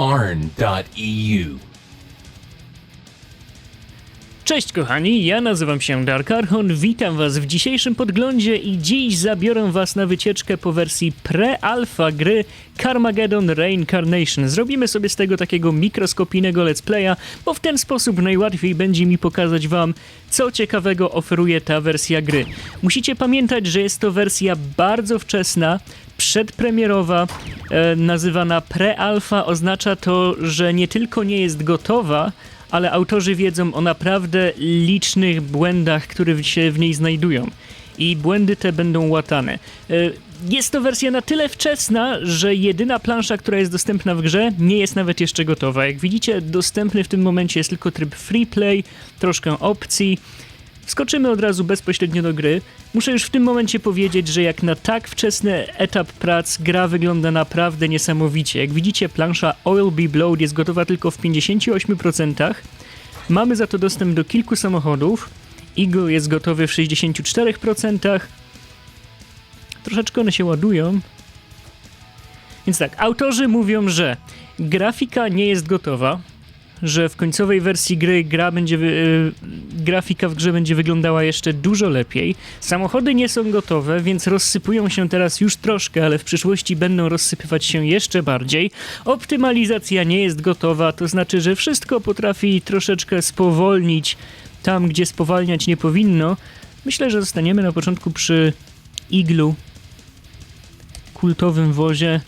arn.eu. Cześć kochani, ja nazywam się Dark Archon, witam was w dzisiejszym podglądzie i dziś zabiorę was na wycieczkę po wersji pre-alpha gry Carmageddon Reincarnation. Zrobimy sobie z tego takiego mikroskopijnego let's playa, bo w ten sposób najłatwiej będzie mi pokazać wam, co ciekawego oferuje ta wersja gry. Musicie pamiętać, że jest to wersja bardzo wczesna, przedpremierowa, e, nazywana pre-alpha, oznacza to, że nie tylko nie jest gotowa, ale autorzy wiedzą o naprawdę licznych błędach, które się w niej znajdują. I błędy te będą łatane. E, Jest to wersja na tyle wczesna, że jedyna plansza, która jest dostępna w grze, nie jest nawet jeszcze gotowa. Jak widzicie, dostępny w tym momencie jest tylko tryb free play, troszkę opcji. Wskoczymy od razu bezpośrednio do gry. Muszę już w tym momencie powiedzieć, że jak na tak wczesny etap prac gra wygląda naprawdę niesamowicie. Jak widzicie, plansza Oil Be Blowed jest gotowa tylko w 58%. Mamy za to dostęp do kilku samochodów. Eagle jest gotowy w 64%. Troszeczkę one się ładują. Więc tak, autorzy mówią, że grafika nie jest gotowa, że w końcowej wersji gry gra będzie, y, grafika w grze będzie wyglądała jeszcze dużo lepiej. Samochody nie są gotowe, więc rozsypują się teraz już troszkę, ale w przyszłości będą rozsypywać się jeszcze bardziej. Optymalizacja nie jest gotowa, to znaczy, że wszystko potrafi troszeczkę spowolnić tam, gdzie spowalniać nie powinno. Myślę, że zostaniemy na początku przy iglu, kultowym wozie.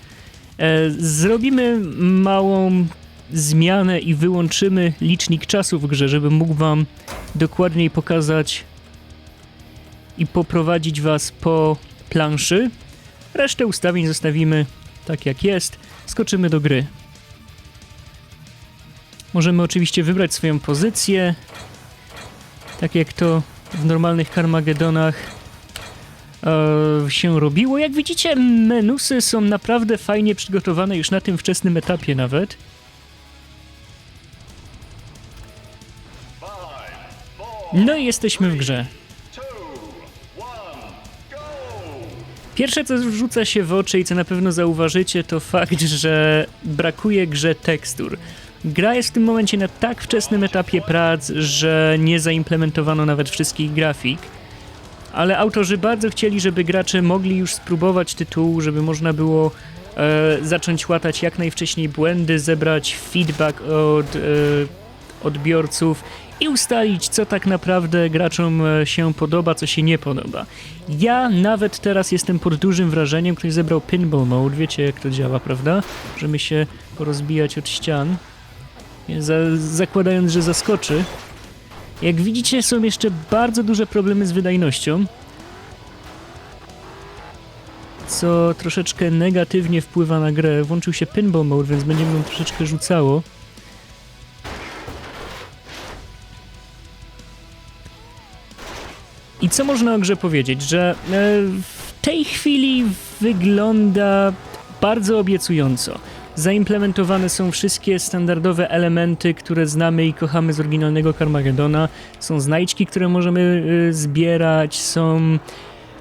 E, zrobimy małą zmianę i wyłączymy licznik czasu w grze, żeby mógł wam dokładniej pokazać i poprowadzić was po planszy. Resztę ustawień zostawimy tak jak jest. Skoczymy do gry. Możemy oczywiście wybrać swoją pozycję, tak jak to w normalnych Carmagedonach e, się robiło. Jak widzicie, menusy są naprawdę fajnie przygotowane już na tym wczesnym etapie nawet. No i jesteśmy w grze. Pierwsze, co rzuca się w oczy i co na pewno zauważycie, to fakt, że brakuje grze tekstur. Gra jest w tym momencie na tak wczesnym etapie prac, że nie zaimplementowano nawet wszystkich grafik. Ale autorzy bardzo chcieli, żeby gracze mogli już spróbować tytułu, żeby można było e, zacząć łatać jak najwcześniej błędy, zebrać feedback od e, odbiorców i ustalić, co tak naprawdę graczom e, się podoba, co się nie podoba. Ja nawet teraz jestem pod dużym wrażeniem, ktoś zebrał pinball mode, wiecie jak to działa, prawda? Możemy się porozbijać od ścian, za, zakładając, że zaskoczy. Jak widzicie, są jeszcze bardzo duże problemy z wydajnością, co troszeczkę negatywnie wpływa na grę. Włączył się pinball mode, więc będzie mną troszeczkę rzucało. Co można o grze powiedzieć? Że e, w tej chwili wygląda bardzo obiecująco. Zaimplementowane są wszystkie standardowe elementy, które znamy i kochamy z oryginalnego Carmagedona. Są znajdźki, które możemy e, zbierać, są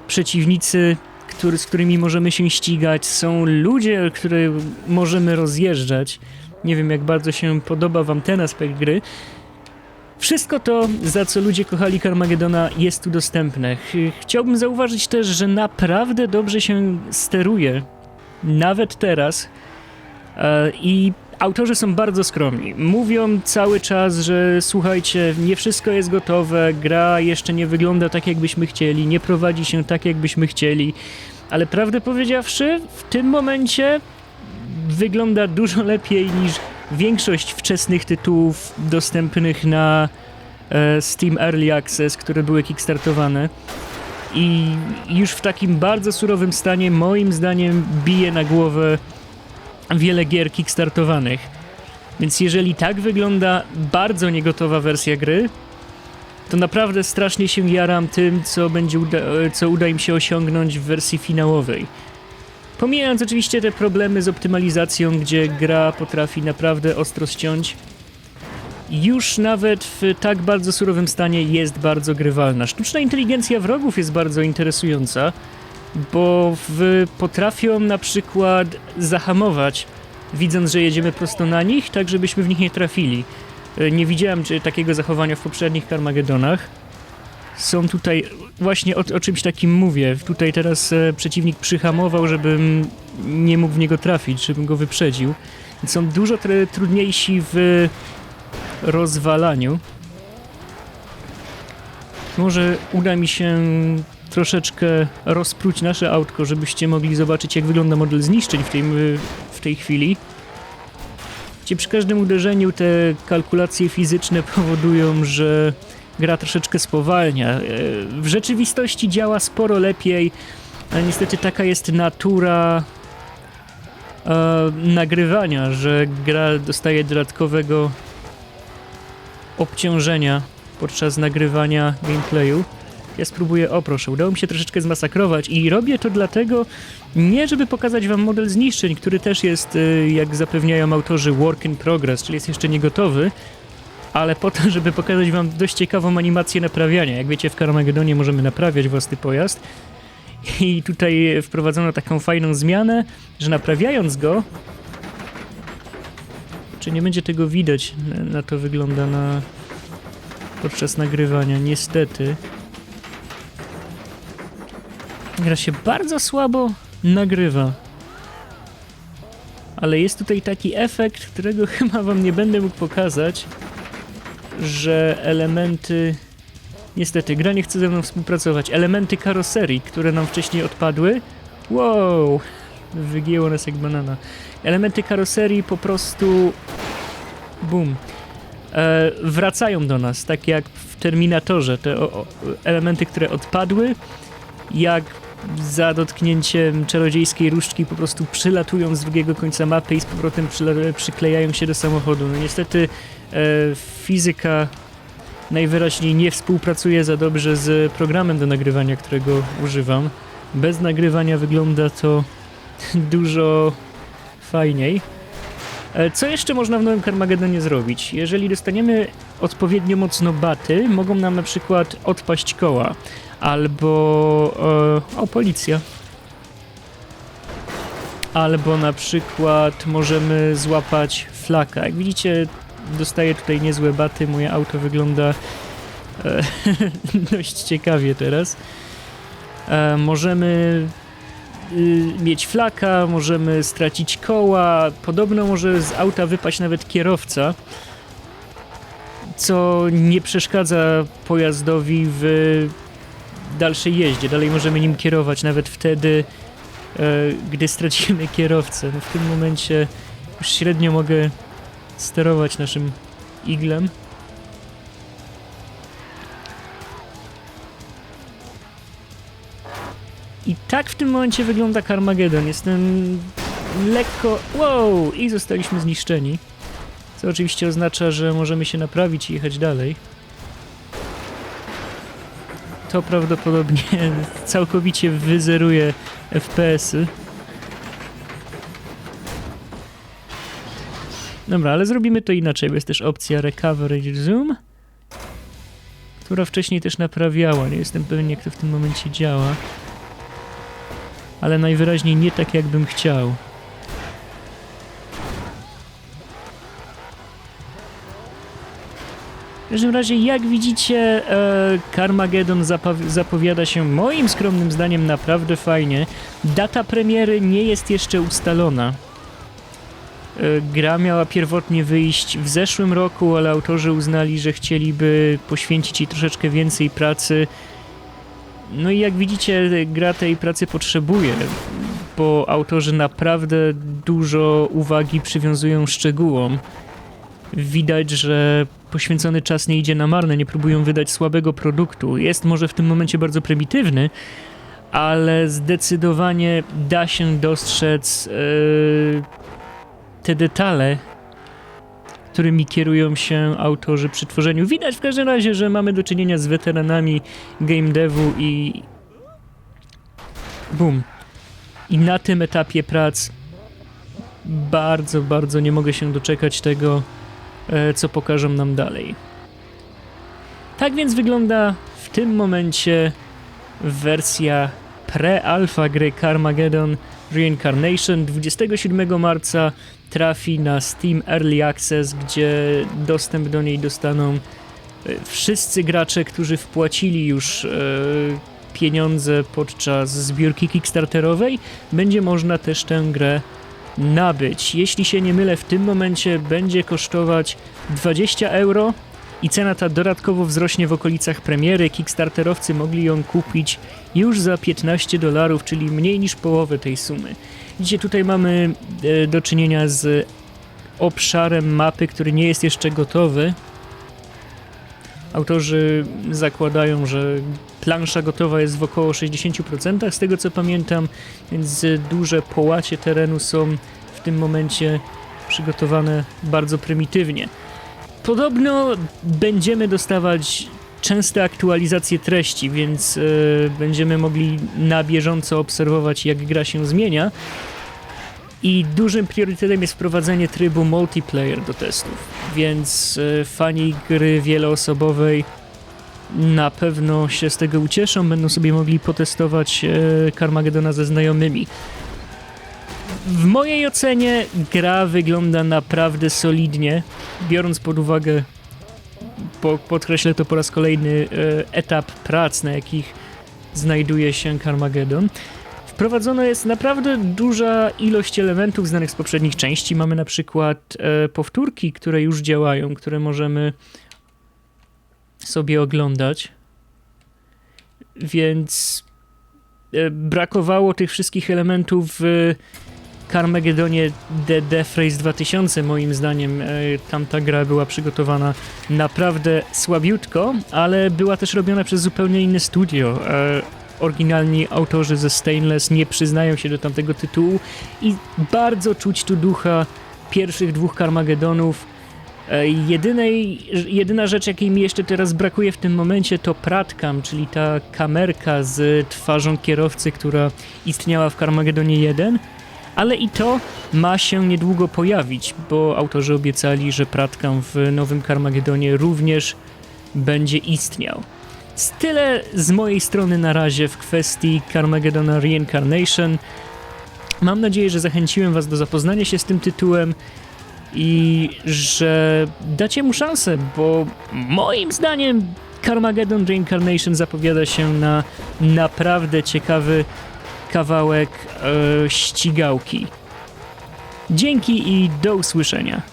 przeciwnicy, który, z którymi możemy się ścigać, są ludzie, które możemy rozjeżdżać. Nie wiem, jak bardzo się podoba Wam ten aspekt gry. Wszystko to, za co ludzie kochali Carmagedona, jest tu dostępne. Ch- Chciałbym zauważyć też, że naprawdę dobrze się steruje, nawet teraz. E, I autorzy są bardzo skromni. Mówią cały czas, że słuchajcie, nie wszystko jest gotowe, gra jeszcze nie wygląda tak, jakbyśmy chcieli, nie prowadzi się tak, jakbyśmy chcieli. Ale prawdę powiedziawszy, w tym momencie wygląda dużo lepiej niż większość wczesnych tytułów dostępnych na e, Steam Early Access, które były kickstartowane. I już w takim bardzo surowym stanie, moim zdaniem, bije na głowę wiele gier kickstartowanych. Więc jeżeli tak wygląda bardzo niegotowa wersja gry, to naprawdę strasznie się jaram tym, co, będzie uda, co uda im się osiągnąć w wersji finałowej. Pomijając oczywiście te problemy z optymalizacją, gdzie gra potrafi naprawdę ostro ściąć, już nawet w tak bardzo surowym stanie jest bardzo grywalna. Sztuczna inteligencja wrogów jest bardzo interesująca, bo w, potrafią na przykład zahamować widząc, że jedziemy prosto na nich, tak żebyśmy w nich nie trafili. E, Nie widziałem czy, takiego zachowania w poprzednich Carmagedonach. Są tutaj, właśnie o, o czymś takim mówię. Tutaj teraz e, przeciwnik przyhamował, żebym nie mógł w niego trafić, żebym go wyprzedził. Są dużo tr- trudniejsi w rozwalaniu. Może uda mi się troszeczkę rozpróć nasze autko, żebyście mogli zobaczyć, jak wygląda model zniszczeń w tej, w tej chwili. Gdzie przy każdym uderzeniu te kalkulacje fizyczne powodują, że gra troszeczkę spowalnia. E, W rzeczywistości działa sporo lepiej, ale niestety taka jest natura e, nagrywania, że gra dostaje dodatkowego obciążenia podczas nagrywania gameplayu. Ja spróbuję, o proszę, udało mi się troszeczkę zmasakrować i robię to dlatego, nie żeby pokazać wam model zniszczeń, który też jest, y, jak zapewniają autorzy, work in progress, czyli jest jeszcze nie gotowy, ale po to, żeby pokazać wam dość ciekawą animację naprawiania. Jak wiecie, w Carmagedonie możemy naprawiać własny pojazd i tutaj wprowadzono taką fajną zmianę, że naprawiając go, czy nie będzie tego widać, na to wygląda na podczas nagrywania, niestety. Gra się bardzo słabo nagrywa. Ale jest tutaj taki efekt, którego chyba wam nie będę mógł pokazać, że elementy... Niestety, gra nie chce ze mną współpracować. Elementy karoserii, które nam wcześniej odpadły... Wow! Wygięło nas jak banana. Elementy karoserii po prostu... Bum. E, wracają do nas, tak jak w Terminatorze. Te o, o, elementy, które odpadły, jak za dotknięciem czarodziejskiej różdżki po prostu przylatują z drugiego końca mapy i z powrotem przyklejają się do samochodu. No niestety e, fizyka najwyraźniej nie współpracuje za dobrze z programem do nagrywania, którego używam. Bez nagrywania wygląda to dużo fajniej. E, Co jeszcze można w nowym Carmagedonie zrobić? Jeżeli dostaniemy odpowiednio mocno baty, mogą nam na przykład odpaść koła. Albo... E, o, policja. Albo na przykład możemy złapać flaka. Jak widzicie, dostaję tutaj niezłe baty. Moje auto wygląda e, dość ciekawie teraz. E, możemy y, mieć flaka, możemy stracić koła. Podobno może z auta wypaść nawet kierowca, co nie przeszkadza pojazdowi w dalszej jeździe. Dalej możemy nim kierować, nawet wtedy, e, gdy stracimy kierowcę. No w tym momencie już średnio mogę sterować naszym iglem. I tak w tym momencie wygląda Carmageddon. Jestem lekko... Wow! I zostaliśmy zniszczeni. Co oczywiście oznacza, że możemy się naprawić i jechać dalej. To prawdopodobnie całkowicie wyzeruje FPS-y. Dobra, ale zrobimy to inaczej, bo jest też opcja Recover and Zoom, która wcześniej też naprawiała. Nie jestem pewien, jak to w tym momencie działa. Ale najwyraźniej nie tak, jakbym chciał. W każdym razie, jak widzicie, e, Carmageddon zapowi- zapowiada się moim skromnym zdaniem naprawdę fajnie. Data premiery nie jest jeszcze ustalona. E, gra miała pierwotnie wyjść w zeszłym roku, ale autorzy uznali, że chcieliby poświęcić jej troszeczkę więcej pracy. No i jak widzicie, gra tej pracy potrzebuje, bo autorzy naprawdę dużo uwagi przywiązują szczegółom. Widać, że poświęcony czas nie idzie na marne, nie próbują wydać słabego produktu. Jest może w tym momencie bardzo prymitywny, ale zdecydowanie da się dostrzec yy, te detale, którymi kierują się autorzy przy tworzeniu. Widać w każdym razie, że mamy do czynienia z weteranami game devu i bum. I na tym etapie prac bardzo, bardzo nie mogę się doczekać tego, co pokażą nam dalej. Tak więc wygląda w tym momencie wersja pre-alpha gry Carmageddon Reincarnation 27 marca trafi na Steam Early Access, gdzie dostęp do niej dostaną e, wszyscy gracze, którzy wpłacili już e, pieniądze podczas zbiórki Kickstarterowej. Będzie można też tę grę nabyć. Jeśli się nie mylę, w tym momencie będzie kosztować 20 euro i cena ta dodatkowo wzrośnie w okolicach premiery. Kickstarterowcy mogli ją kupić już za 15 dolarów, czyli mniej niż połowę tej sumy. Widzicie, tutaj mamy e, do czynienia z obszarem mapy, który nie jest jeszcze gotowy. Autorzy zakładają, że plansza gotowa jest w około 60% z tego co pamiętam, więc duże połacie terenu są w tym momencie przygotowane bardzo prymitywnie. Podobno będziemy dostawać częste aktualizacje treści, więc e, będziemy mogli na bieżąco obserwować, jak gra się zmienia. I dużym priorytetem jest wprowadzenie trybu multiplayer do testów, więc e, fani gry wieloosobowej na pewno się z tego ucieszą, będą sobie mogli potestować e, Carmagedona ze znajomymi. W mojej ocenie gra wygląda naprawdę solidnie, biorąc pod uwagę, po, podkreślę to po raz kolejny, e, etap prac, na jakich znajduje się Carmageddon. Wprowadzona jest naprawdę duża ilość elementów znanych z poprzednich części. Mamy na przykład e, powtórki, które już działają, które możemy sobie oglądać. Więc e, brakowało tych wszystkich elementów w Carmagedonie The Death Race 2000 moim zdaniem. E, tamta gra była przygotowana naprawdę słabiutko, ale była też robiona przez zupełnie inne studio. E, Oryginalni autorzy ze Stainless nie przyznają się do tamtego tytułu i bardzo czuć tu ducha pierwszych dwóch Carmagedonów. E, Jedynej, jedyna rzecz, jakiej mi jeszcze teraz brakuje w tym momencie, to Pratcam, czyli ta kamerka z twarzą kierowcy, która istniała w Carmagedonie 1. Ale i to ma się niedługo pojawić, bo autorzy obiecali, że Pratcam w nowym Carmagedonie również będzie istniał. Tyle z mojej strony na razie w kwestii Carmageddona Reincarnation. Mam nadzieję, że zachęciłem Was do zapoznania się z tym tytułem i że dacie mu szansę, bo moim zdaniem Carmageddon Reincarnation zapowiada się na naprawdę ciekawy kawałek e, ścigałki. Dzięki i do usłyszenia.